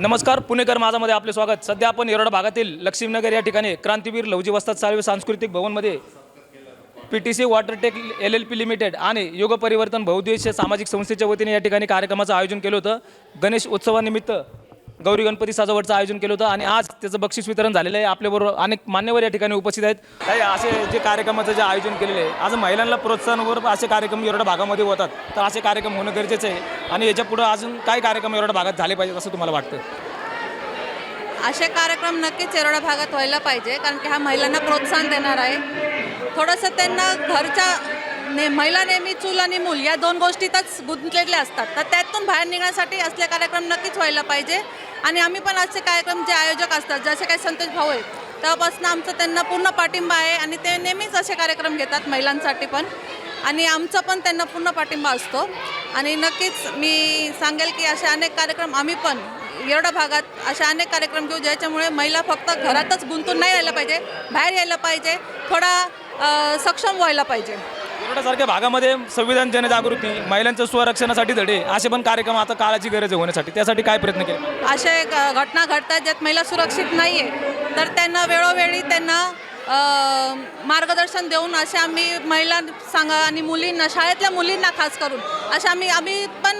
नमस्कार पुणेकर माझामध्ये आपले स्वागत. सध्या आपण येरोडा भागातील लक्ष्मीनगर या ठिकाणी क्रांतीवीर लवजी वस्ताद साळवे सांस्कृतिक भवनमध्ये P T C water tech L L P limited आणि योग परिवर्तन बहुद्देशीय सामाजिक संस्थेच्या वतीने या ठिकाणी कार्यक्रमाचं आयोजन केलं होतं. गणेश उत्सवानिमित्त गौरी गणपती सजावटचं आयोजन केलं होतं आणि आज त्याचं बक्षीस वितरण झालेलं आहे. आपल्याबरोबर अनेक मान्यवर या ठिकाणी उपस्थित आहेत. काही असे जे कार्यक्रमाचं जे आयोजन केलेलं आहे आज महिलांना प्रोत्साहनवर असे कार्यक्रम एवढ्या भागामध्ये होतात. तर असे कार्यक्रम होणं गरजेचं आहे आणि याच्या पुढं अजून काय कार्यक्रम एवढ्या भागात झाले पाहिजेत असं तुम्हाला वाटतं? असे कार्यक्रम नक्कीच एरोडा भागात व्हायला पाहिजे कारण की हा महिलांना प्रोत्साहन देणार आहे. थोडंसं त्यांना घरच्या ने महिला नेहमी चूल आणि मूल या दोन गोष्टीतच गुंतलेल्या असतात. तर त्यातून बाहेर निघण्यासाठी असले कार्यक्रम नक्कीच व्हायला पाहिजे. आणि आम्ही पण असे कार्यक्रम जे आयोजक असतात जसे काही संतोष भाऊ आहेत तेव्हापासून आमचं त्यांना पूर्ण पाठिंबा आहे आणि ते नेहमीच असे कार्यक्रम घेतात महिलांसाठी पण. आणि आमचा पण त्यांना पूर्ण पाठिंबा असतो. आणि नक्कीच मी सांगेल की असे अनेक कार्यक्रम आम्ही पण येरडा भागात असे अनेक कार्यक्रम घेऊ ज्याच्यामुळे महिला फक्त घरातच गुंतून नाही राहिलं पाहिजे बाहेर यायला पाहिजे थोडा सक्षम व्हायला पाहिजे. येरोडासारख्या भागामध्ये संविधान जनजागृती महिलांच्या स्वरक्षणासाठी धडे असे पण कार्यक्रम आता काळाची गरज आहे होण्यासाठी. त्यासाठी काय प्रयत्न केले? असे घटना घडतात ज्यात महिला सुरक्षित नाही आहे तर त्यांना वेळोवेळी त्यांना अ, मार्गदर्शन देऊन असे आम्ही महिला सांगा आणि मुलींना शाळेतल्या मुलींना खास करून असे आम्ही आम्ही पण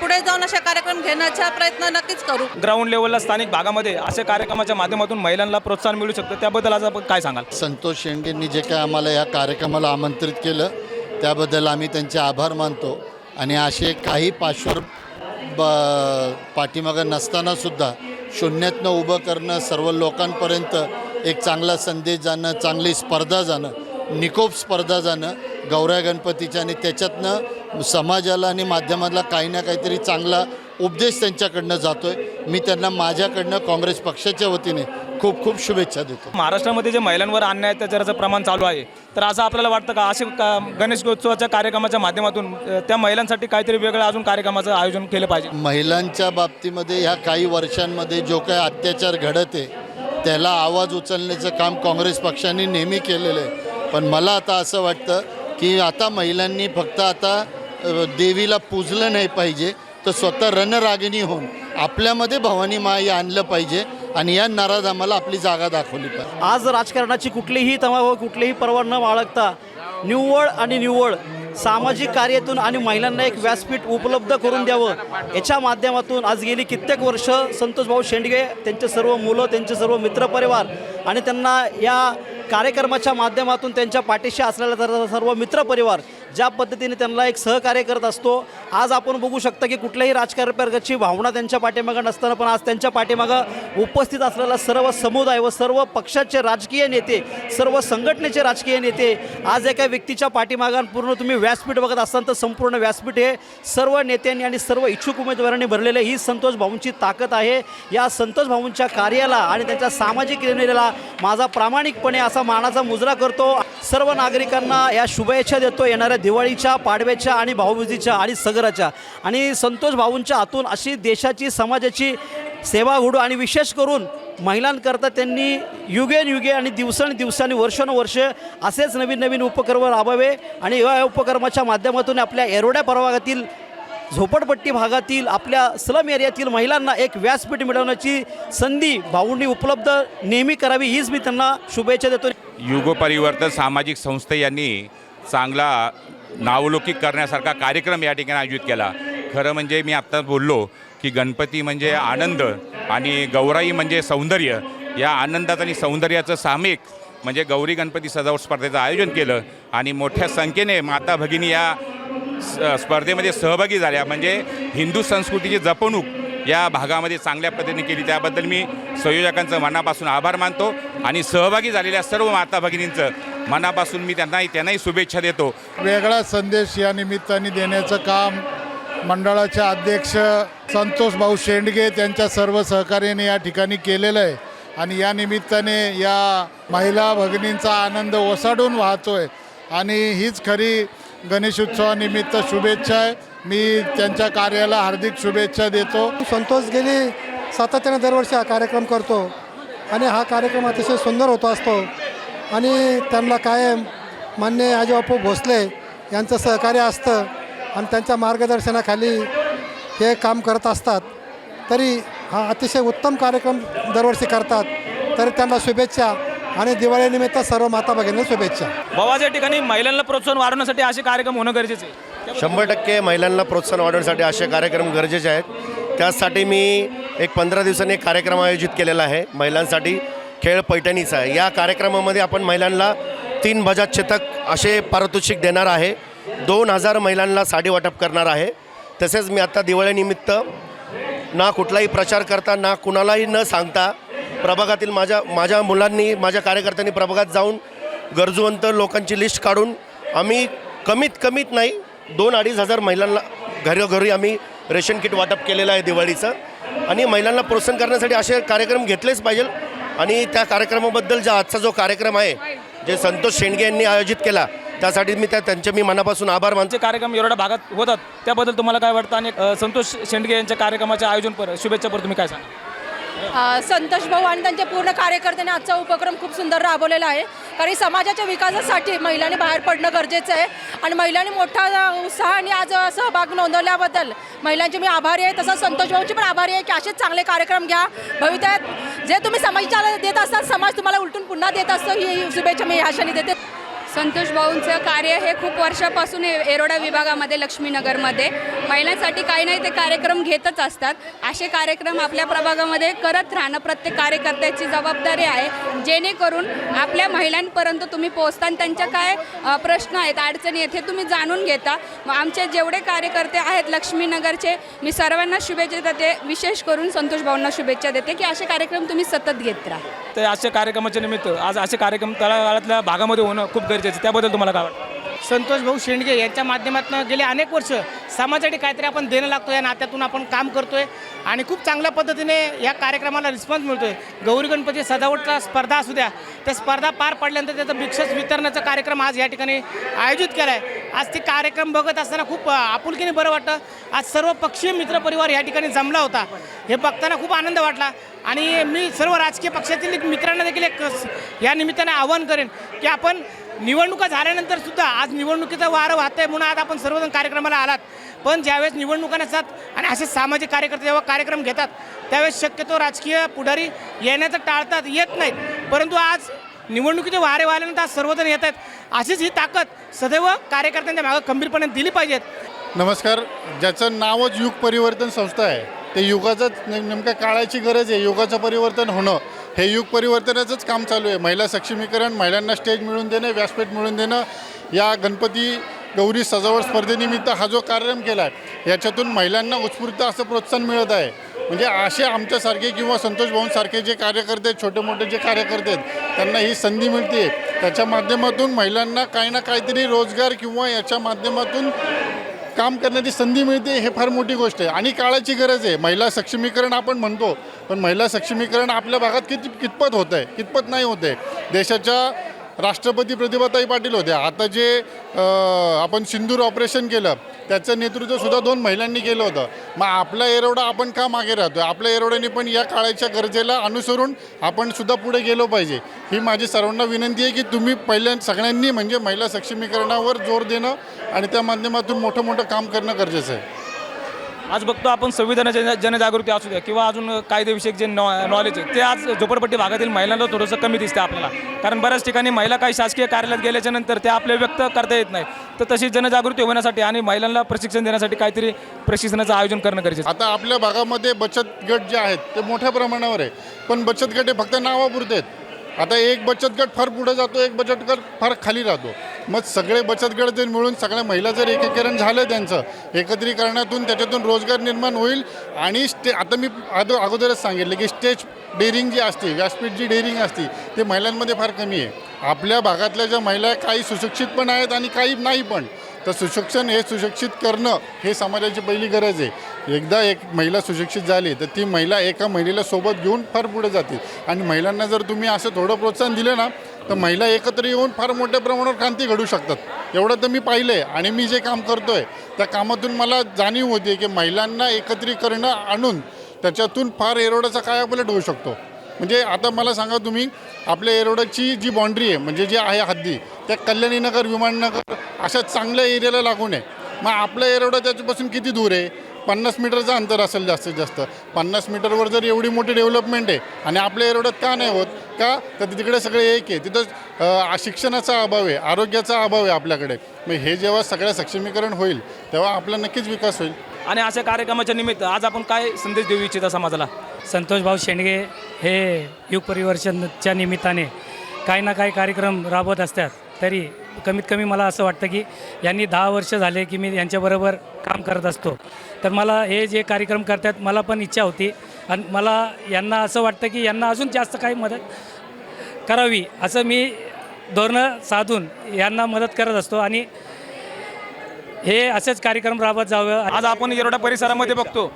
पुढे जाऊन असे कार्यक्रम घेण्याचा प्रयत्न नक्कीच करू. ग्राउंड लेवलला स्थानिक भागामध्ये अशा कार्यक्रमाच्या माध्यमातून महिलांना प्रोत्साहन मिळू शकतं. त्याबद्दल आज आपण काय सांगाल? संतोष शेंडेंनी जे काय आम्हाला या कार्यक्रमाला आमंत्रित केलं त्याबद्दल आम्ही त्यांचे आभार मानतो. आणि असे काही पार्श्वर ब पाठीमागं नसतानासुद्धा शून्यातनं उभं करणं सर्व लोकांपर्यंत एक चांगला संदेश जाणं चांगली स्पर्धा जाणं निकोप स्पर्धा जाणं गौऱ्या गणपतीच्या आणि त्याच्यातनं समाजाला आणि माध्यमाला काही ना काहीतरी चांगला उपदेश त्यांच्याकडनं जातो आहे मी त्यांना माझ्याकडनं काँग्रेस पक्षाच्या वतीने खूप खूप शुभेच्छा देतो. महाराष्ट्रामध्ये जे महिलांवर अन्याय अत्याचाराचं प्रमाण चालू आहे तर असं आपल्याला वाटतं का? असे का गणेशोत्सवाच्या कार्यक्रमाच्या माध्यमातून त्या महिलांसाठी काहीतरी वेगळं अजून कार्यक्रमाचं आयोजन केलं पाहिजे? महिलांच्या बाबतीमध्ये ह्या काही वर्षांमध्ये जो काही अत्याचार घडत आहे त्याला आवाज उचलण्याचं काम काँग्रेस पक्षाने नेहमी केलेलं आहे. पण मला आता असं वाटतं की आता महिलांनी फक्त आता देवीला पूजलं नाही पाहिजे तर स्वतः रणरागिणी होऊन आपल्यामध्ये भवानी माई आणलं पाहिजे आणि या नराधामाला आपली जागा दाखवली पाहिजे. आज राजकारणाची कुठलीही तमाव कुठलीही पर्वा न बाळगता निव्वळ आणि निव्वळ सामाजिक कार्यातून आणि महिलांना एक व्यासपीठ उपलब्ध करून द्यावं याच्या माध्यमातून आज गेली कित्येक वर्ष संतोषभाऊ शेंडगे त्यांचे सर्व मुलं त्यांचे सर्व मित्रपरिवार आणि त्यांना या कार्यक्रमाच्या माध्यमातून त्यांच्या पाठीशी असलेला सर्व मित्रपरिवार ज्या पद्धतीने त्यांना एक सहकार्य करत असतो आज आपण बघू शकता की कुठल्याही राजकारणाची भावना त्यांच्या पाठीमागं नसताना पण आज त्यांच्या पाठीमागं उपस्थित असलेला सर्व समुदाय व सर्व पक्षाचे राजकीय नेते सर्व संघटनेचे राजकीय नेते आज एका व्यक्तीच्या पाठीमागां पूर्ण तुम्ही व्यासपीठ बघत असाल तर संपूर्ण व्यासपीठ हे सर्व नेत्यांनी आणि सर्व इच्छुक उमेदवारांनी भरलेले ही संतोष भाऊंची ताकद आहे. या संतोष भाऊंच्या कार्याला आणि त्यांच्या सामाजिक निर्णयाला माझा प्रामाणिकपणे असा मानाचा मुजरा करतो. सर्व नागरिकांना या शुभेच्छा देतो. येणाऱ्या दिवाळीच्या पाडव्याच्या आणि भाऊबीजीच्या आणि सगराच्या आणि संतोष भाऊंच्या हातून अशी देशाची समाजाची सेवा घडू आणि विशेष करून महिलांकरता त्यांनी युगेन युगे आणि दिवसांनी वर्षानुवर्ष असेच नवीन नवीन उपक्रम राबवावे आणि या उपक्रमाच्या माध्यमातून आपल्या एरोड्या प्रभागातील झोपडपट्टी भागातील आपल्या स्लम एरियातील महिलांना एक व्यासपीठ मिळवण्याची संधी भाऊंनी उपलब्ध नेहमी करावी हीच मी त्यांना शुभेच्छा देतो. युगपरिवर्तन सामाजिक संस्थे यांनी चांगला नावलौकिक करण्यासारखा कार्यक्रम या ठिकाणी आयोजित केला. खरं म्हणजे मी आत्ता बोललो की गणपती म्हणजे आनंद आणि गौराई म्हणजे सौंदर्य. या आनंदात आणि सौंदर्याचं सामिक म्हणजे गौरी गणपती सजावट स्पर्धेचं आयोजन केलं आणि मोठ्या संख्येने माता भगिनी या स्पर्धेमध्ये सहभागी झाल्या. म्हणजे हिंदू संस्कृतीची जपणूक या भागामध्ये चांगल्या पद्धतीने केली. त्याबद्दल मी संयोजकांचं मनापासून आभार मानतो आणि सहभागी झालेल्या सर्व माता भगिनींचं मनापासून मी त्यांनाही त्यांनाही शुभेच्छा देतो. वेगळा संदेश या निमित्ताने देण्याचं काम मंडळाचे अध्यक्ष संतोष भाऊ शेंडगे त्यांच्या सर्व सहकार्याने या ठिकाणी केलेलं आहे. आणि या निमित्ताने या महिला भगिनींचा आनंद ओसाडून वाहतोय. आणि हीच खरी गणेशोत्सवानिमित्त शुभेच्छा आहे. मी त्यांच्या कार्याला हार्दिक शुभेच्छा देतो. संतोष गेली सातत्याने दरवर्षी हा कार्यक्रम करतो. आणि हा कार्यक्रम अतिशय सुंदर होतो असतो. आणि त्यांना कायम मान्य आजीबापू भोसले यांचं सहकार्य असतं आणि त्यांच्या मार्गदर्शनाखाली हे काम करत असतात. तरी हा अतिशय उत्तम कार्यक्रम दरवर्षी करतात. तर त्यांना शुभेच्छा आणि दिवाळीनिमित्त सर्व माता भगिनींना शुभेच्छा. भावाच्या ठिकाणी महिलांना प्रोत्साहन वाढवण्यासाठी असे कार्यक्रम होणं गरजेचे आहे. शंभर टक्के महिलांना प्रोत्साहन वाढवण्यासाठी असे कार्यक्रम गरजेचे आहेत. त्यासाठी मी एक पंधरा दिवसांनी एक कार्यक्रम आयोजित केलेला आहे महिलांसाठी. खेळ पैठणीचा या कार्यक्रमामध्ये आपण महिलांना तीन बजाज चेतक असे पारितोषिक देणार आहे. दोन हजार महिलांना साडी वाटप करणार आहे. तसेच मी आता दिवाळीनिमित्त ना कुठलाही प्रचार करता ना कुणालाही न सांगता प्रभागातील माझ्या माझ्या मुलांनी माझ्या कार्यकर्त्यांनी प्रभागात जाऊन गरजूवंत लोकांची लिस्ट काढून आम्ही कमीत कमीत नाही दोन अडीच हजार महिलांना घरोघरी आम्ही रेशन किट वाटप केलेलं आहे दिवाळीचं. आणि महिलांना प्रोत्साहन करण्यासाठी असे कार्यक्रम घेतलेच पाहिजे. आणि त्या कार्यक्रमाबद्दल जो आजचा जो कार्यक्रम आहे जे संतोष शेंडगे यांनी आयोजित केला त्यासाठी मी त्या त्यांचे मी मनापासून आभार मानतो. कार्यक्रम एवढ्या भागात होतात त्याबद्दल तुम्हाला काय वाटतं? आणि अ, संतोष शेंडगे यांच्या कार्यक्रमाचे आयोजन पर शुभेच्छा पर तुम्ही काय सांगा अ, संतोष भाऊ आणि त्यांच्या पूर्ण कार्यकर्त्यांनी आजचा उपक्रम खूप सुंदर राबवलेला आहे. कारण समाजाच्या विकासासाठी महिलांनी बाहेर पडणं गरजेचं आहे. आणि महिलांनी मोठा उत्साह आणि आज सहभाग नोंदवल्याबद्दल महिलांचे मी आभारी आहे. तसंच संतोष भाऊंची पण आभारी आहे की असेच चांगले कार्यक्रम घ्या. भविष्यात जे तुम्ही समाजाला देत असतात समाज तुम्हाला उलटून पुन्हा देत असतो ही शुभेच्छा मी ह्याशाने देते. संतोष भाऊंचं कार्य हे खूप वर्षापासून एरोडा विभागामध्ये लक्ष्मीनगरमध्ये. महिलांसाठी काही नाही ते कार्यक्रम घेतच असतात. असे कार्यक्रम आपल्या प्रभागामध्ये करत राहणं प्रत्येक कार्यकर्त्याची जबाबदारी आहे. जेणेकरून आपल्या महिलांपर्यंत तुम्ही पोहोचता आणि त्यांच्या काय प्रश्न आहेत अडचणी आहेत हे तुम्ही जाणून घेता. मग आमचे जेवढे कार्यकर्ते आहेत लक्ष्मीनगरचे मी सर्वांना शुभेच्छा देते. विशेष करून संतोष भाऊंना शुभेच्छा देते की असे कार्यक्रम तुम्ही सतत घेत राहा. तर अशा कार्यक्रमाच्या निमित्त आज असे कार्यक्रम तळागाळातल्या भागामध्ये होणं खूप गरजेचं आहे. त्याबद्दल तुम्हाला काय वाटतं? संतोष भाऊ शेंडगे यांच्या माध्यमातून गेले अनेक वर्ष समाजासाठी काहीतरी आपण देणं लागतो या नात्यातून आपण काम करतोय आणि खूप चांगल्या पद्धतीने या कार्यक्रमाला रिस्पॉन्स मिळतोय. गौरी गणपती सजावटचा स्पर्धा असू द्या त्या स्पर्धा पार पडल्यानंतर त्याचं भिक्षस वितरणाचा कार्यक्रम आज या ठिकाणी आयोजित केला आहे आज ते कार्यक्रम बघत असताना खूप आपुलकीने बरं वाटतं आज सर्व पक्षीय मित्रपरिवार या ठिकाणी जमला होता. हे बघताना खूप आनंद वाटला. आणि मी सर्व राजकीय पक्षातील मित्रांना देखील एक या निमित्ताने आवाहन करेन की आपण निवडणुका झाल्यानंतर सुद्धा आज निवडणुकीचा वारं वाहत आहे म्हणून आज आपण सर्वजण कार्यक्रमाला आलात. पण ज्यावेळेस निवडणुका नसतात आणि असे सामाजिक कार्यकर्ते जेव्हा कार्यक्रम घेतात त्यावेळेस शक्यतो राजकीय पुढारी येण्याचं टाळतात येत नाहीत. परंतु आज निवडणुकीचे वारे वाल्यानंतर आज सर्वजण येत आहेत. अशीच ही ताकद सदैव कार्यकर्त्यांच्या मागं खंबीरपणे दिली पाहिजेत. नमस्कार. ज्याचं नावच युग परिवर्तन संस्था आहे ते युगाचंच नेमक्या काळाची गरज आहे युगाचं परिवर्तन होणं. हे युग परिवर्तनाचंच काम चालू आहे. महिला सक्षमीकरण महिलांना स्टेज मिळून देणं व्यासपीठ मिळून देणं या गणपती गौरी सजावट स्पर्धेनिमित्त हा जो कार्यक्रम केला आहे याच्यातून महिलांना उत्स्फूर्त असं प्रोत्साहन मिळत आहे. म्हणजे असे आमच्यासारखे किंवा संतोष भाऊंसारखे जे कार्यकर्ते आहेत छोटे मोठे जे कार्यकर्ते आहेत त्यांना ही संधी मिळते. त्याच्या माध्यमातून महिलांना काही ना काहीतरी रोजगार किंवा याच्या माध्यमातून काम करण्याची संधी मिळते हे फार मोठी गोष्ट आहे. आणि काळाची गरज आहे. महिला सक्षमीकरण आपण म्हणतो पण महिला सक्षमीकरण आपल्या भागात किती कितपत होतं आहे कितपत नाही होत आहे देशाच्या राष्ट्रपती प्रतिभाताई पाटील होत्या आता जे आपण सिंदूर ऑपरेशन केलं त्याचं नेतृत्वसुद्धा दोन महिलांनी केलं होतं. मग आपला एरोडा आपण का मागे राहतो आपल्या एरोड्याने पण या काळाच्या गरजेला अनुसरून आपण सुद्धा पुढे गेलो पाहिजे. ही माझी सर्वांना विनंती आहे की तुम्ही पहिल्या सगळ्यांनी म्हणजे महिला सक्षमीकरणावर जोर देणं आणि त्या माध्यमातून मोठं मोठं काम करणं गरजेचं आहे. आज बघतो आपण संविधान जन जनजागृती असू द्या किंवा अजून कायदेविषयक जे नॉ नॉलेज आहे ते आज झोपडपट्टी भागातील महिलांना थोडंसं कमी दिसते आपल्याला. कारण बऱ्याच ठिकाणी महिला काही शासकीय कार्यालयात गेल्याच्यानंतर ते आपले व्यक्त करता येत नाही. तर तशी जनजागृती होण्यासाठी आणि महिलांना प्रशिक्षण देण्यासाठी काहीतरी प्रशिक्षणाचं आयोजन करणं गरजेचं आता आपल्या भागामध्ये बचत गट जे आहेत ते मोठ्या प्रमाणावर आहे. पण बचत गट हे फक्त नावापुरते आहेत. आता एक बचत गट फार पुढे जातो एक बचत गट फार खाली राहतो. मग सगळे बचत गट जर मिळून सगळ्या महिला जर एकीकरण झालं त्यांचं एकत्रीकरणातून त्याच्यातून रोजगार निर्माण होईल आणि स्टे आता मी आदो अगोदरच सांगितलं की स्टेज डेअरिंग जी असते व्यासपीठ जी डेअरिंग असते ते महिलांमध्ये फार कमी आहे. आपल्या भागातल्या ज्या महिला काही सुशिक्षित पण आहेत आणि काही नाही पण तर सुशिक्षण हे सुशिक्षित करणं हे समाजाची पहिली गरज आहे. एकदा एक महिला सुशिक्षित झाली तर ती महिला एका महिलेला सोबत घेऊन फार पुढे जातील आणि महिलांना जर तुम्ही असं थोडं प्रोत्साहन दिलं ना तर महिला एकत्र येऊन फार मोठ्या प्रमाणावर क्रांती घडू शकतात. एवढं तर मी पाहिलं आहे आणि मी जे काम करतो आहे त्या कामातून मला जाणीव होते की महिलांना एकत्रीकरण आणून त्याच्यातून फार एरोडाचा कायापलट होऊ शकतो. म्हणजे आता मला सांगा तुम्ही आपल्या एरोडची जी बाँड्री आहे म्हणजे जी आहे हद्दी त्या कल्याणीनगर विमाननगर अशा चांगल्या एरियाला लागून आहे मग आपलं एरोडा त्याच्यापासून किती दूर आहे? पन्नास मीटरचं अंतर असेल जास्तीत जास्त. पन्नास मीटरवर जर एवढी मोठी डेव्हलपमेंट आहे आणि आपल्या एरोड्यात का नाही होत का? तर तिकडे सगळे एक आहे. तिथं शिक्षणाचा अभाव आहे आरोग्याचा अभाव आहे आपल्याकडे. मग हे जेव्हा सगळं सक्षमीकरण होईल तेव्हा आपला नक्कीच विकास होईल. आणि अशा कार्यक्रमाच्या निमित्त आज आपण काय संदेश देऊ इच्छिता समाजाला? संतोष भाऊ शेंडगे हे युग परिवर्तनच्या निमित्ताने काही ना काही कार्यक्रम राबवत असतात. तरी कमीत कमी मला असं वाटतं की यांनी दहा वर्ष झाले की मी यांच्याबरोबर काम करत असतो. तर मला हे जे कार्यक्रम करतात मला पण इच्छा होती. आणि मला यांना असं वाटतं की यांना अजून जास्त काही मदत करावी असं मी धोरणं साधून यांना मदत करत असतो. आणि हे असेच कार्यक्रम राबवत जावं. आज आपण येरोडा परिसरामध्ये बघतो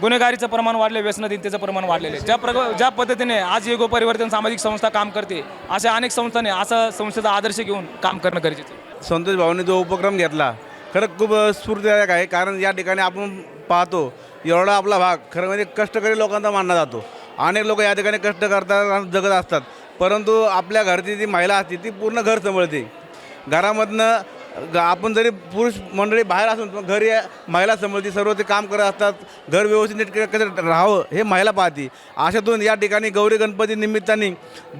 गुन्हेगारीचं प्रमाण वाढले व्यसनाधीनतेचं प्रमाण वाढलेले. ज्या प्रग ज्या पद्धतीने आज युगो परिवर्तन सामाजिक संस्था काम करते अशा अनेक संस्थांनी असा संस्थेचा आदर्श घेऊन काम करणं गरजेचं आहे. संतोष भाऊने जो उपक्रम घेतला खरं खूप स्फूर्तीदायक आहे. कारण या ठिकाणी आपण पाहतो एवढा आपला भाग खरं म्हणजे कष्टकरी लोकांचा मानला जातो. अनेक लोक या ठिकाणी कष्ट करतात आणि जगत असतात. परंतु आपल्या घरची जी महिला असते ती पूर्ण घर सांभाळते. घरामधनं आपण जरी पुरुष मंडळी बाहेर असून पण घरी महिला सांभाळते सर्व ते काम करत असतात घर व्यवस्थित नीट कसं राहावं हे महिला पाहते. अशातून या ठिकाणी गौरी गणपती निमित्ताने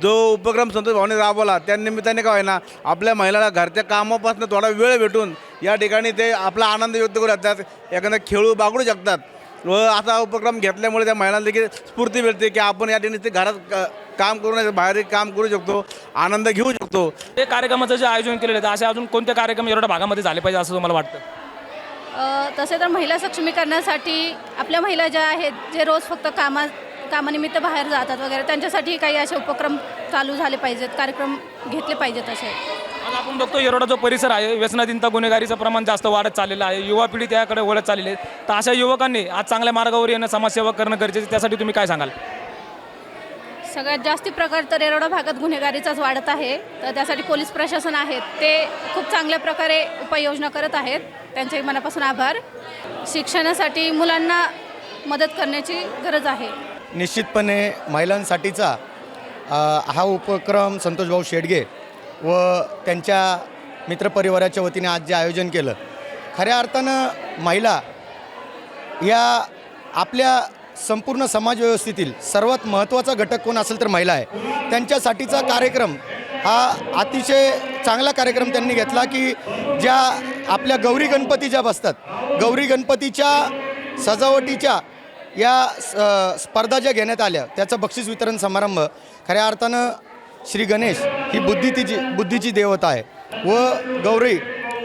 जो उपक्रम संतोष भावने राबवला त्या निमित्ताने काय ना आपल्या महिलाला घरच्या कामापासून थोडा वेळ भेटून या ठिकाणी ते आपला आनंद व्यक्त करू शकतात एखादा खेळू बागडू शकतात. व असा उपक्रम घेतल्यामुळे त्या महिलांना देखील स्फूर्ती मिळते की आपण या ठिकाणी ते घरात काम करू नये बाहेर काम करू शकतो आनंद घेऊ शकतो. हे कार्यक्रमाचं जे आयोजन केलेलं आहे असे अजून कोणते कार्यक्रम येरोडा भागामध्ये झाले पाहिजे असं तुम्हाला वाटतं? अ, तसे तर महिला सक्षमीकरणासाठी आपल्या महिला ज्या आहेत जे रोज फक्त कामा कामानिमित्त बाहेर जातात वगैरे त्यांच्यासाठी काही असे उपक्रम चालू झाले पाहिजेत कार्यक्रम घेतले पाहिजेत असे. आज आपण बघतो येरोडा जो परिसर आहे व्यसनाधीनता गुन्हेगारीचं प्रमाण जास्त वाढत चाललेलं आहे युवा पिढी त्याकडे वळत चाललेली आहे. तर अशा युवकांनी आज चांगल्या मार्गावर येणं समाजसेवा करणं गरजेचं. त्यासाठी तुम्ही काय सांगाल? सगळ्यात जास्ती प्रकार तर येरवडा भागात गुन्हेगारीचाच वाढत आहे. तर त्यासाठी पोलीस प्रशासन आहेत. ते खूप चांगल्या प्रकारे उपाययोजना करत आहेत. त्यांचे मनापासून आभार. शिक्षणासाठी मुलांना मदत करण्याची गरज आहे. निश्चितपणे महिलांसाठीचा हा उपक्रम संतोषभाऊ शेडगे व त्यांच्या मित्रपरिवाराच्या वतीने आज जे आयोजन केलं. खऱ्या अर्थानं महिला या आपल्या संपूर्ण समाजव्यवस्थेतील सर्वात महत्त्वाचा घटक कोण असेल तर महिला आहे. त्यांच्यासाठीचा कार्यक्रम हा अतिशय चांगला कार्यक्रम त्यांनी घेतला की ज्या आपल्या गौरी गणपती ज्या बसतात गौरी गणपतीच्या सजावटीच्या या स- स्पर्धा ज्या घेण्यात आल्या त्याचा बक्षीस वितरण समारंभ खऱ्या अर्थानं श्री गणेश ही बुद्धीची बुद्धीची देवता आहे. व गौरी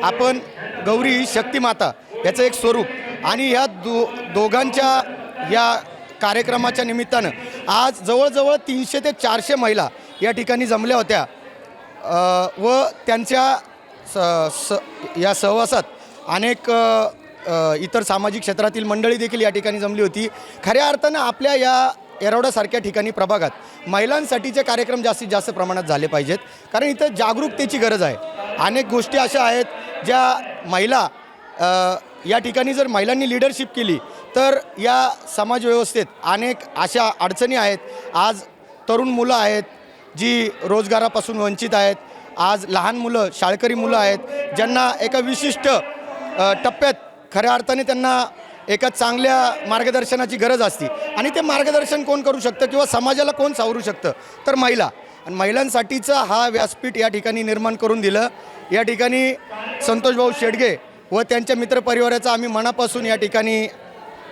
आपण गौरी शक्तिमाता याचं एक स्वरूप आणि ह्या दो दोघांच्या या कार्यक्रमाच्या निमित्तानं आज जवळजवळ तीनशे ते चारशे महिला या ठिकाणी जमल्या होत्या. व त्यांच्या स स या सहवासात अनेक इतर सामाजिक क्षेत्रातील मंडळी देखील या ठिकाणी जमली होती. खऱ्या अर्थानं आपल्या या एरोडासारख्या ठिकाणी प्रभागात महिलांसाठीचे कार्यक्रम जास्तीत जास्त प्रमाणात झाले पाहिजेत. कारण इथं जागरूकतेची गरज आहे. अनेक गोष्टी अशा आहेत ज्या महिला या ठिकाणी जर महिलांनी लिडरशिप केली तर या समाजव्यवस्थेत अनेक अशा अडचणी आहेत. आज तरुण मुलं आहेत जी रोजगारापासून वंचित आहेत. आज लहान मुलं शाळकरी मुलं आहेत ज्यांना एका विशिष्ट टप्प्यात खऱ्या अर्थाने त्यांना एका चांगल्या मार्गदर्शनाची गरज असते. आणि ते मार्गदर्शन कोण करू शकतं किंवा समाजाला कोण सावरू शकतं? तर महिला. आणि महिलांसाठीचा हा व्यासपीठ या ठिकाणी निर्माण करून दिलं. या ठिकाणी संतोषभाऊ शेडगे व त्यांच्या मित्रपरिवाराचा आम्ही मनापासून या ठिकाणी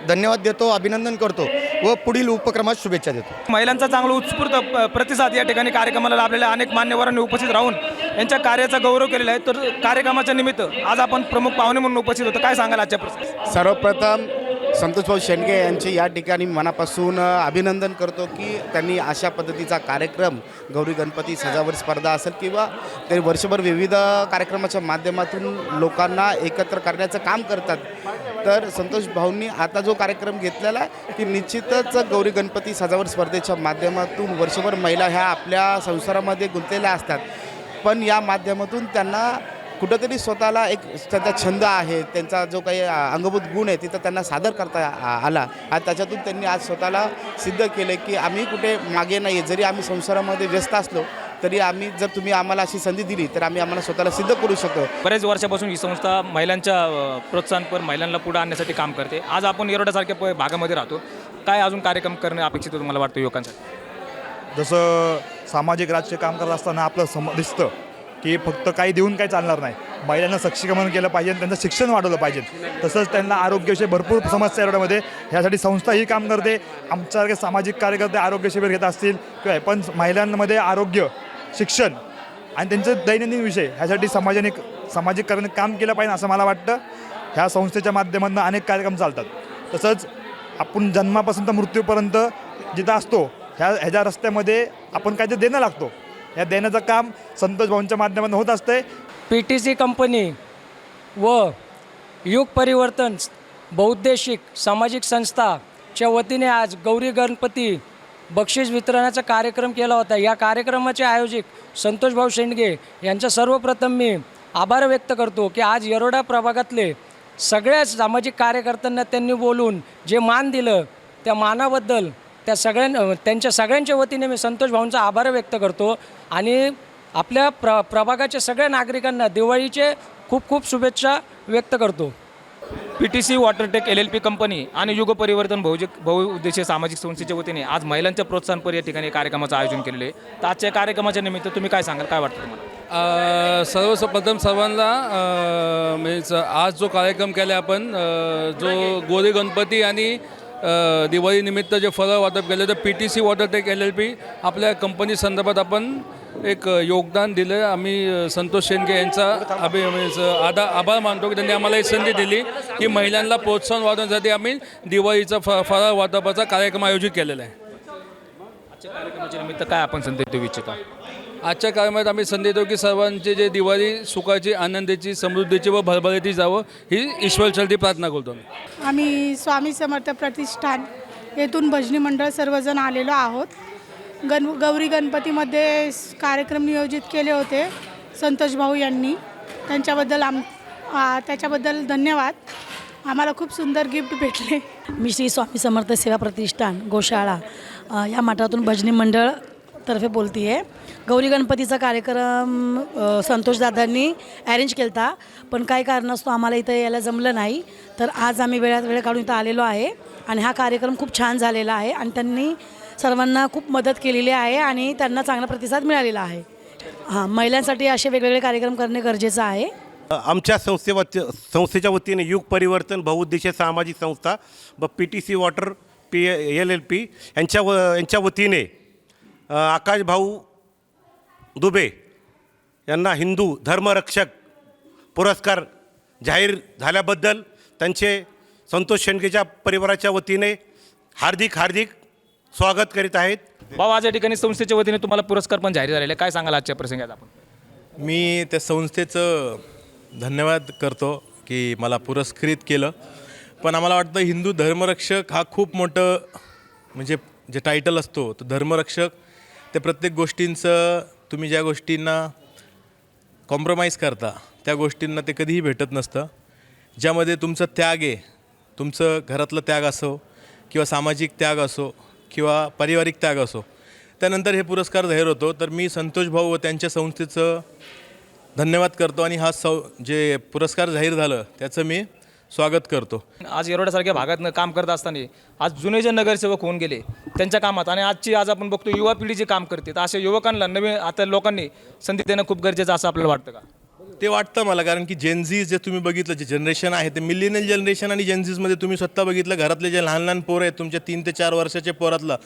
धन्यवाद देतो अभिनंदन करतो व पुढील उपक्रमात शुभेच्छा देतो. महिलांचा चांगला उत्स्फूर्त प्रतिसाद या ठिकाणी कार्यक्रमाला लाभलेला आहे. अनेक मान्यवरांनी उपस्थित राहून यांच्या कार्याचा गौरव केलेला आहे. तर कार्यक्रमाच्या निमित्त आज आपण प्रमुख पाहुणे म्हणून उपस्थित होतो. काय सांगाल आजच्या प्रसंगी? सर्वप्रथम संतोषभाऊ शेंडगे यांचे या ठिकाणी मनापासून अभिनंदन करतो की त्यांनी अशा पद्धतीचा कार्यक्रम गौरी गणपती सजावट स्पर्धा असेल किंवा ते वर्षभर विविध कार्यक्रमाच्या माध्यमातून लोकांना एकत्र करण्याचं काम करतात. तर संतोष भाऊंनी आता जो कार्यक्रम घेतलेला आहे की निश्चितच गौरी गणपती सजावट स्पर्धेच्या माध्यमातून वर्षभर महिला ह्या आपल्या संसारामध्ये गुंतलेल्या असतात. पण या माध्यमातून त्यांना कुठंतरी स्वतःला एक त्यांचा छंद आहे त्यांचा जो काही अंगभूत गुण आहे तिथं त्यांना सादर करता आला. आणि त्याच्यातून त्यांनी आज स्वतःला सिद्ध केलं की आम्ही कुठे मागे नाही जरी आम्ही संसारामध्ये व्यस्त असलो तरी आम्ही जर तुम्ही आम्हाला अशी संधी दिली तर आम्ही आम्हाला स्वतःला सिद्ध करू शकतो. बरेच वर्षापासून ही संस्था महिलांच्या प्रोत्साहनपर महिलांना पुढे आणण्यासाठी काम करते. आज आपण येरोडासारख्या प- भागामध्ये राहतो. काय अजून कार्यक्रम करणे अपेक्षित होतं मला वाटतं युवकांसाठी? जसं सामाजिक राजकीय काम करत असताना आपलं सम दिसतं. की फक्त काही देऊन काही चालणार नाही. महिलांना सक्षमीकरण केलं पाहिजे त्यांचं शिक्षण वाढवलं पाहिजे. तसंच त्यांना आरोग्याविषयी भरपूर समस्या एवढ्यामध्ये ह्यासाठी संस्था ही काम करते. आमच्यासारखे सामाजिक कार्यकर्ते आरोग्य शिबिर घेत असतील किंवा पण महिलांमध्ये आरोग्य शिक्षण आणि त्यांचं दैनंदिन विषय ह्यासाठी समाजाने सामाजिक काम केलं पाहिजे असं मला वाटतं. ह्या संस्थेच्या माध्यमातून अनेक कार्यक्रम चालतात. तसंच आपण जन्मापासून तर मृत्यूपर्यंत जिथं असतो ह्या ह्याच्या रस्त्यामध्ये आपण काहीतरी देणं लागतो. या देण्याचं काम संतोष भाऊंच्या माध्यमातून होत असते पी टी सी कंपनी व युग परिवर्तन बहुद्देशिक सामाजिक संस्थाच्या वतीने आज गौरी गणपती बक्षीस वितरणाचा कार्यक्रम केला होता. या कार्यक्रमाचे आयोजक संतोषभाऊ शेंडगे यांचा सर्वप्रथम मी आभार व्यक्त करतो की आज येरोडा प्रभागातले सगळ्या सामाजिक कार्यकर्त्यांना त्यांनी बोलून जे मान दिलं त्या मानाबद्दल त्या सगळ्यां त्यांच्या सगळ्यांच्या वतीने मी संतोष भाऊंचा आभार व्यक्त करतो. आणि आपल्या प्र प्रभागाच्या सगळ्या नागरिकांना दिवाळीचे खूप खूप शुभेच्छा व्यक्त करतो. P T C water tech L L P company आणि युग परिवर्तन बहुजिक बहुउद्देशीय सामाजिक संस्थेच्या वतीने आज महिलांच्या प्रोत्साहनपर या ठिकाणी कार्यक्रमाचं आयोजन केलेलं आहे. तर आजच्या कार्यक्रमाच्या निमित्त तुम्ही काय सांगाल? काय वाटतं तुम्हाला? सर्वप्रथम सर्वांना म्हणजे आज जो कार्यक्रम केला आपण जो गोरी गणपती आणि दिवाळीनिमित्त जे फळं वाटप केलं तर P T C water tech L L P आपल्या कंपनी संदर्भात आपण एक योगदान दिलं आम्ही संतोष शेंडगे यांचा अभि म्हणजे आदा आभार मानतो की त्यांनी आम्हाला ही संधी दिली की महिलांना प्रोत्साहन वाढवण्यासाठी आम्ही दिवाळीचा फ फराळ वाटपाचा कार्यक्रम आयोजित केलेला आहे. आजच्या कार्यक्रमाच्या निमित्त काय आपण संधी देऊ इच्छिता? आजच्या काळामध्ये आम्ही संधी देतो की सर्वांची जे दिवाळी सुखाची आनंदाची समृद्धीची व भरभराटी जावं ही ईश्वरचरती प्रार्थना करतो आम्ही. आम्ही स्वामी समर्थ प्रतिष्ठान येथून भजनी मंडळ सर्वजण आलेलो आहोत. गण गौरी गणपतीमध्ये कार्यक्रम नियोजित केले होते संतोष भाऊ यांनी. त्यांच्याबद्दल आम त्याच्याबद्दल धन्यवाद. आम्हाला खूप सुंदर गिफ्ट भेटले. मी श्री स्वामी समर्थ सेवा प्रतिष्ठान गोशाळा या मठातून भजनी मंडळ तर्फे बोलती आहे गौरी गणपतीचा कार्यक्रम संतोष संतोषदादांनी अरेंज केला होता पण काही कारणास्तव आम्हाला इथं यायला जमलं नाही. तर आज आम्ही वेळात वेळ काढून इथं आलेलो आहे आणि हा कार्यक्रम खूप छान झालेला आहे आणि त्यांनी सर्वांना खूप मदत केलेली आहे आणि त्यांना चांगला प्रतिसाद मिळालेला आहे. हां महिलांसाठी असे वेगवेगळे कार्यक्रम करणे गरजेचं आहे. आमच्या संस्थेवत संस्थेच्या वतीने युग परिवर्तन बहुउद्देशीय सामाजिक संस्था व P T C water P L L P यांच्या व यांच्या वतीने आकाश भाऊ दुबे यांना हिंदू धर्मरक्षक पुरस्कार जाहीर झाल्याबद्दल त्यांचे संतोष शेंडगेच्या परिवाराच्या वतीने हार्दिक हार्दिक स्वागत करीत आहेत. भाऊ आज या ठिकाणी संस्थेच्या वतीने तुम्हाला पुरस्कार पण जाहीर झालेले आहे. काय सांगाल आजच्या प्रसंगात आपण? मी त्या संस्थेचं धन्यवाद करतो की मला पुरस्कृत केलं. पण आम्हाला वाटतं हिंदू धर्मरक्षक हा खूप मोठं म्हणजे जे टायटल असतो तो धर्मरक्षक त्या प्रत्येक गोष्टींचं तुम्ही ज्या गोष्टींना कॉम्प्रोमाइज करता त्या गोष्टींना ते कधीही भेटत नसतं. ज्यामध्ये तुमचं त्याग आहे तुमचं घरातलं त्याग असो किंवा सामाजिक त्याग असो किंवा पारिवारिक त्याग असो त्यानंतर हे पुरस्कार जाहीर होतो. तर मी संतोष भाऊ व त्यांच्या संस्थेचं धन्यवाद करतो आणि हा सौ जे पुरस्कार जाहीर झालं त्याचं मी स्वागत करतो. आज येरोड्यासारख्या भागातनं काम करत असताना आज जुने जे नगरसेवक होऊन गेले त्यांच्या कामात आणि आजची आज आपण बघतो युवा पिढी जे काम करते तर अशा युवकांना नवीन आता लोकांनी संधी देणं खूप गरजेचं असं आपल्याला वाटतं का? ते वाटतं मला कारण की जेनझीज जे तुम्ही बघितलं जे जनरेशन आहे ते मिलियनल जनरेशन आणि जेनझीजमध्ये तुम्ही स्वतः बघितलं घरातले जे लहान लहान पोरं आहेत तुमच्या तीन ते चार वर्षाचे पोरातला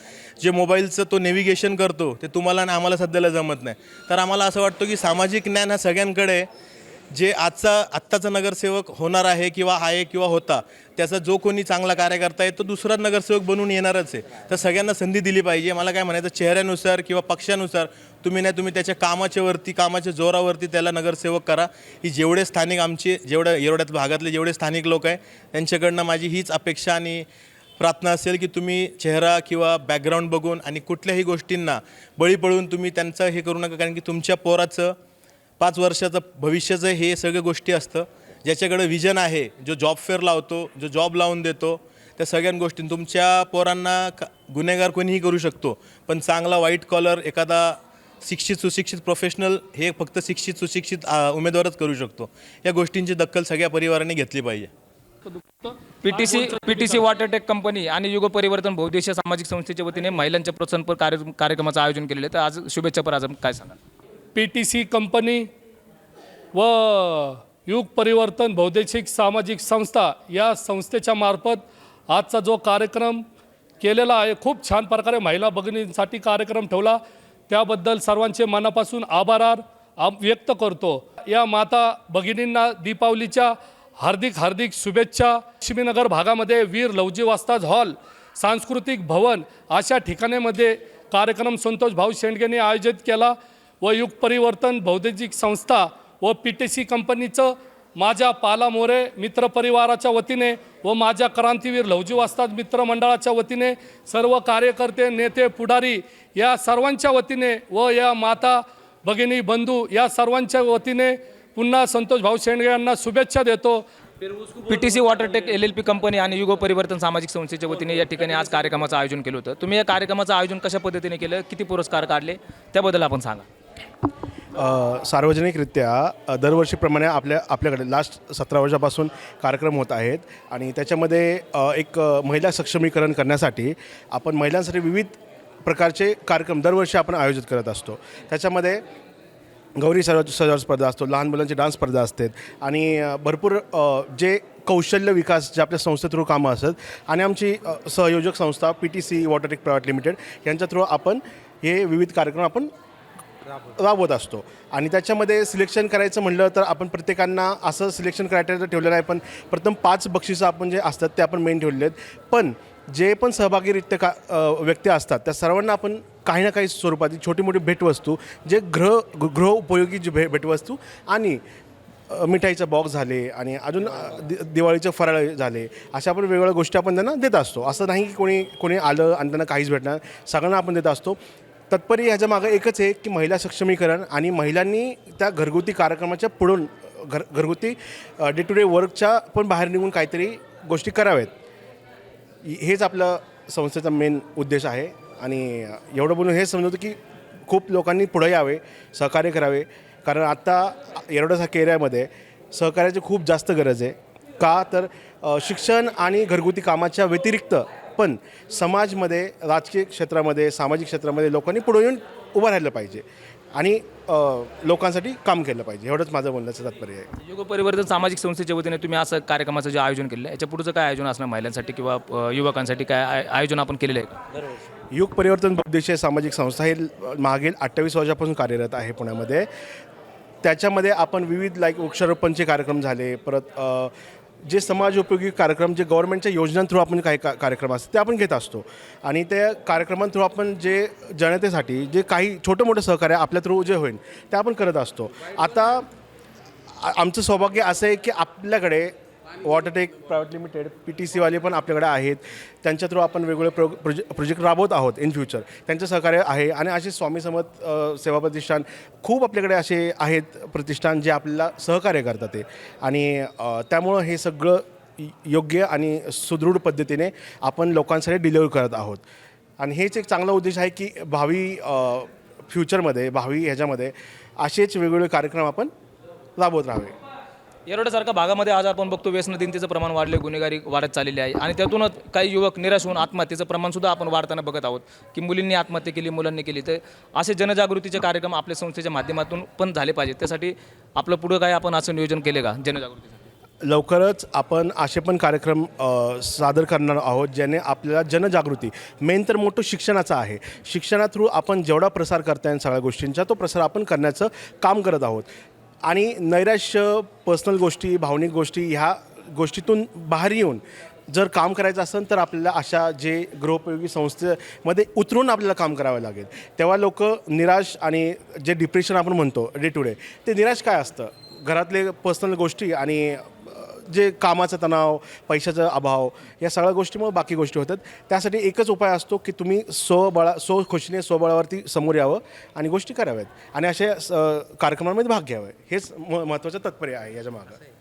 जे मोबाईलचं तो नेव्हिगेशन करतो ते तुम्हाला आणि आम्हाला सध्याला जमत नाही. तर आम्हाला असं वाटतं की सामाजिक ज्ञान हा सगळ्यांकडे आहे. जे आजचा आत्ताचा नगरसेवक होणार आहे किंवा आहे किंवा होता त्याचा जो कोणी चांगला कार्यकर्ता आहे तो दुसरा नगरसेवक बनून येणारच आहे. तर सगळ्यांना संधी दिली पाहिजे. मला काय म्हणायचं चेहऱ्यानुसार किंवा पक्षानुसार तुम्ही नाही तुम्ही त्याच्या कामाच्या वरती कामाच्या जोरावरती त्याला नगरसेवक करा. ही जेवढे स्थानिक आमचे जेवढ्या एवढ्यात भागातले जेवढे स्थानिक लोक आहे त्यांच्याकडनं माझी हीच अपेक्षा आणि प्रार्थना असेल की तुम्ही चेहरा किंवा बॅकग्राऊंड बघून आणि कुठल्याही गोष्टींना बळी पडून तुम्ही त्यांचं हे करू नका कारण की तुमच्या पोराचं पाच वर्षाचं भविष्याचं हे सगळ्या गोष्टी असतं. ज्याच्याकडे विजन आहे जो जॉब फेअर लावतो जो जॉब लावून देतो त्या सगळ्या गोष्टी. तुमच्या पोरांना गुन्हेगार कोणीही करू शकतो. पण चांगला वाईट कॉलर एखादा शिक्षित सुशिक्षित प्रोफेशनल हे फक्त शिक्षित सुशिक्षित उमेदवारच करू शकतो. या गोष्टींची दखल सगळ्या परिवाराने घेतली पाहिजे. PTC PTC water tech company आणि युग परिवर्तन बहुद्देशीय सामाजिक संस्थेच्या वतीने महिलांच्या प्रोत्साहनपर कार्य कार्यक्रमाचं आयोजन केलेलं आहे. तर आज शुभेच्छापर आज काय सांगा पी टी सी कंपनी व युग परिवर्तन बौद्धिक सामाजिक संस्था या संस्थेच्या मार्फत आजचा जो कार्यक्रम केलेला आहे खूप छान प्रकारे महिला भगिनींसाठी कार्यक्रम ठेवला. त्याबद्दल सर्वांचे मनापासून आभार आम- व्यक्त करतो. या माता भगिनींना दीपावलीच्या हार्दिक हार्दिक शुभेच्छा. लक्ष्मीनगर भागामध्ये वीर लवजी वास्ताज हॉल सांस्कृतिक भवन अशा ठिकाणामध्ये कार्यक्रम संतोष भाऊ शेंडगेने आयोजित केला. व युग परिवर्तन बौद्धिक संस्था व पी टी सी कंपनीचं माझ्या पाला मोरे मित्रपरिवाराच्या वतीने व माझ्या क्रांतीवीर लवजी वास्ताद मित्रमंडळाच्या वतीने सर्व कार्यकर्ते नेते पुढारी या सर्वांच्या वतीने व या माता भगिनी बंधू या सर्वांच्या वतीने पुन्हा संतोष भाऊ शेंडगे यांना शुभेच्छा देतो. P T C water tech L L P company आणि युग परिवर्तन सामाजिक संस्थेच्या वतीने या ठिकाणी आज कार्यक्रमाचं आयोजन केलं होतं. तुम्ही या कार्यक्रमाचं आयोजन कशा पद्धतीने केलं? किती पुरस्कार काढले? त्याबद्दल आपण सांगा. सार्वजनिकरित्या दरवर्षीप्रमाणे आपल्या आपल्याकडे लास्ट सतरा वर्षापासून कार्यक्रम होत आहेत आणि त्याच्यामध्ये एक महिला सक्षमीकरण करण्यासाठी आपण महिलांसाठी विविध प्रकारचे कार्यक्रम दरवर्षी आपण आयोजित करत असतो. त्याच्यामध्ये गौरी सजावट सजावट स्पर्धा असतो लहान मुलांची डान्स स्पर्धा असते आणि भरपूर जे कौशल्य विकास जे आपल्या संस्थे थ्रू कामं असतात आणि आमची सहयोजक संस्था P T C water tech private limited यांच्या थ्रू आपण हे विविध कार्यक्रम आपण राबवत. असतो. आणि त्याच्यामध्ये सिलेक्शन करायचं म्हणलं तर आपण प्रत्येकांना असं सिलेक्शन क्रायटेरिया ठेवलेलं नाही पण प्रथम पाच बक्षिसं आपण जे असतात ते आपण मेन ठेवलेले आहेत. पण जे पण सहभागीरित्या का व्यक्ती असतात त्या सर्वांना आपण काही ना काही स्वरूपाची छोटी मोठी भेटवस्तू जे ग्रह गृह उपयोगी जी भे भेटवस्तू आणि मिठाईचा मिठाईचं बॉक्स झाले आणि अजून दि दिवाळीचे फराळ झाले अशा आपण वेगवेगळ्या गोष्टी आपण त्यांना देत असतो. असं नाही की कोणी कोणी आलं आणि त्यांना काहीच भेटणार सगळ्यांना आपण देत असतो. तत्परी ह्याच्या मागं एकच आहे की महिला सक्षमीकरण आणि महिलांनी त्या घरगुती कार्यक्रमाच्या पुढून घर घरगुती डे टू डे वर्कच्या पण बाहेर निघून काहीतरी गोष्टी कराव्यात. हेच आपलं संस्थेचा मेन उद्देश आहे. आणि एवढं बोलून हे समजवतो की खूप लोकांनी पुढे यावे सहकार्य करावे. कारण आत्ता एवढ्यासारख्या एरियामध्ये सहकार्याची खूप जास्त गरज आहे. का? तर शिक्षण आणि घरगुती कामाच्या व्यतिरिक्त पण समाजमध्ये राजकीय क्षेत्रामध्ये सामाजिक क्षेत्रामध्ये लोकांनी पुढे येऊन उभं राहिलं पाहिजे. आणि लोकांसाठी काम केलं पाहिजे. एवढंच माझं बोलण्याचं तात्पर्य आहे. युग परिवर्तन सामाजिक संस्थेच्या वतीने तुम्ही असं कार्यक्रमाचं जे आयोजन केलं आहे याच्या पुढचं काय आयोजन असणार महिलांसाठी किंवा युवकांसाठी? काय आय- आयोजन आपण केलेलं आहे का? युग परिवर्तन उद्देशीय सामाजिक संस्था ही मागील अठ्ठावीस वर्षापासून कार्यरत आहे पुण्यामध्ये. त्याच्यामध्ये आपण विविध लाईक वृक्षारोपणचे कार्यक्रम झाले परत जे समाज उपयोगी कार्यक्रम जे गव्हर्नमेंटच्या योजनांथ्रू आपण काही का कार्यक्रम असतात ते आपण घेत असतो. आणि त्या कार्यक्रमांथ्रू आपण जे जनतेसाठी जे काही छोटं मोठं सहकार्य आपल्या थ्रू जे होईल ते आपण करत असतो. आता आमचं सौभाग्य असं आहे की आपल्याकडे water tech private limited P T सीवाले पण आपल्याकडे आहेत. त्यांच्या थ्रू आपण वेगवेगळे प्रो प्रोजे प्रोजेक्ट राबवत आहोत इन फ्युचर त्यांचं सहकार्य आहे आणि असे स्वामी समर्थ सेवा प्रतिष्ठान खूप आपल्याकडे असे आहेत प्रतिष्ठान जे आपल्याला सहकार्य करतात ते. आणि त्यामुळं हे सगळं योग्य आणि सुदृढ पद्धतीने आपण लोकांसाठी डिलिव्हर करत आहोत. आणि हेच एक चांगला उद्देश आहे की भावी फ्युचरमध्ये भावी ह्याच्यामध्ये असेच वेगवेगळे कार्यक्रम आपण राबवत राहावे. येरवड्यासारख्या भागामध्ये आज आपण बघतो व्यसनदिनतेचं प्रमाण वाढले गुन्हेगारी वाढत चाललेली आहे. आणि त्यातूनच काही युवक निराश होऊन आत्महत्येचं प्रमाणसुद्धा आपण वाढताना बघत आहोत की मुलींनी आत्महत्या केली मुलांनी केली. तर असे जनजागृतीचे कार्यक्रम आपल्या संस्थेच्या माध्यमातून पण झाले पाहिजेत. त्यासाठी आपलं पुढं काय आपण असं नियोजन केले का जनजागृती लवकरच आपण असे पण कार्यक्रम सादर करणार आहोत ज्याने आपल्याला जनजागृती मेन तर मोठं शिक्षणाचं आहे. शिक्षणा थ्रू आपण जेवढा प्रसार करता येईल सगळ्या गोष्टींचा तो प्रसार आपण करण्याचं काम करत आहोत. आणि नैराश्य पर्सनल गोष्टी भावनिक गोष्टी ह्या गोष्टीतून बाहेर येऊन जर काम करायचं असेल तर आपल्याला अशा जे गृहोपयोगी संस्थेमध्ये उतरून आपल्याला काम करावं लागेल. तेव्हा लोक निराश आणि जे डिप्रेशन आपण म्हणतो डे टू डे ते निराश काय असतं? घरातले पर्सनल गोष्टी आणि जे कामाचा तणाव पैशाचा अभाव या सगळ्या गोष्टीमुळे बाकी गोष्टी होतात. त्यासाठी एकच उपाय असतो की तुम्ही स्वबळा स्वखुशीने स्वबळावरती समोर यावं आणि गोष्टी कराव्यात. आणि अशा कार्यक्रमांमध्ये भाग घ्यावं. हेच म महत्त्वाचं तात्पर्य आहे याच्या मागं.